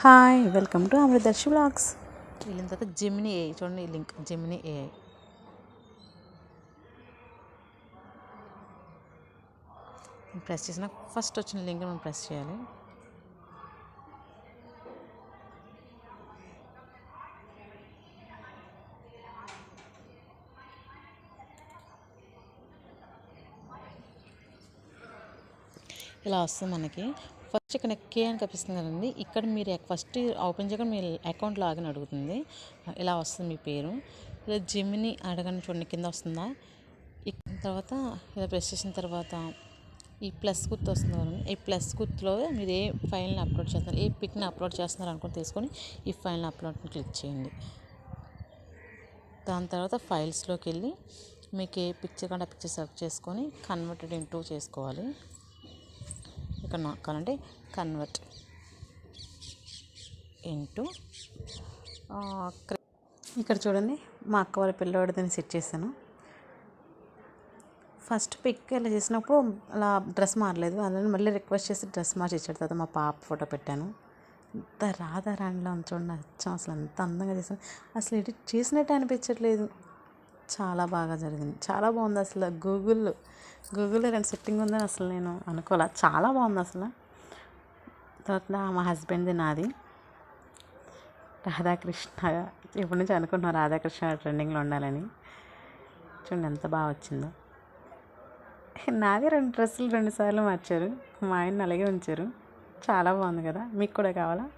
Hi welcome to Amritarshi blogs వెళ్ళిన తర్వాత జిమ్ని ఏ చూడండి ఈ లింక్. జిమ్ని ఏ ప్రెస్ చేసిన ఫస్ట్ వచ్చిన లింక్ మనం ప్రెస్ చేయాలి. ఇలా వస్తుంది మనకి. ఇక్కడ కే అని కనిపిస్తుంది కదండి ఇక్కడ మీరు ఫస్ట్ ఓపెన్ చేయగా మీ అకౌంట్ లాగిన్ అడుగుతుంది. ఇలా వస్తుంది మీ పేరు. ఇలా జిమ్ని అడగని చూడండి కింద వస్తుందా? తర్వాత ఇలా ప్రెస్ చేసిన తర్వాత ఈ ప్లస్ గుర్తు వస్తుంది కదండి ఈ ప్లస్ గుర్తులో మీరు ఏ ఫైల్ని అప్లోడ్ చేస్తున్నారు ఏ పిక్ని అప్లోడ్ చేస్తున్నారు అనుకుని తీసుకొని ఈ ఫైల్ని అప్లోడ్ క్లిక్ చేయండి. దాని తర్వాత ఫైల్స్లోకి వెళ్ళి మీకు ఏ పిక్చర్ కంటే ఆ పిక్చర్ సెలెక్ట్ చేసుకొని కన్వర్టెడ్ ఇంటూ చేసుకోవాలి. ఇక్కడ నాకు కావాలంటే కన్వర్ట్ ఇంటూ ఇక్కడ చూడండి మా అక్క వాళ్ళ పిల్లవాడిని సెట్ చేశాను. ఫస్ట్ పిక్ ఇలా చేసినప్పుడు అలా డ్రెస్ మారలేదు. అందులో మళ్ళీ రిక్వెస్ట్ చేసి డ్రెస్ మార్చి ఇచ్చాడు తర్వాత మా పాప ఫోటో పెట్టాను. ఎంత రాధారాణిలో చూడండి అచ్చం అసలు ఎంత అందంగా చేశాను అసలు ఎడిట్ చేసినట్టు అనిపించట్లేదు. చాలా బాగా జరిగింది. చాలా బాగుంది అసలు గూగుల్ గూగుల్లో రెండు సెట్టింగ్ ఉందని అసలు నేను అనుకోలే. చాలా బాగుంది అసలు. తర్వాత మా హస్బెండ్ది నాది. రాధాకృష్ణ ఇప్పటి నుంచి అనుకుంటున్నాం రాధాకృష్ణ ట్రెండింగ్లో ఉండాలని? చూడండి ఎంత బాగా వచ్చిందో. నాది రెండు డ్రెస్సులు రెండుసార్లు మార్చారు. మా ఆయన అలాగే ఉంచారు. చాలా బాగుంది కదా. మీకు కూడా కావాలా?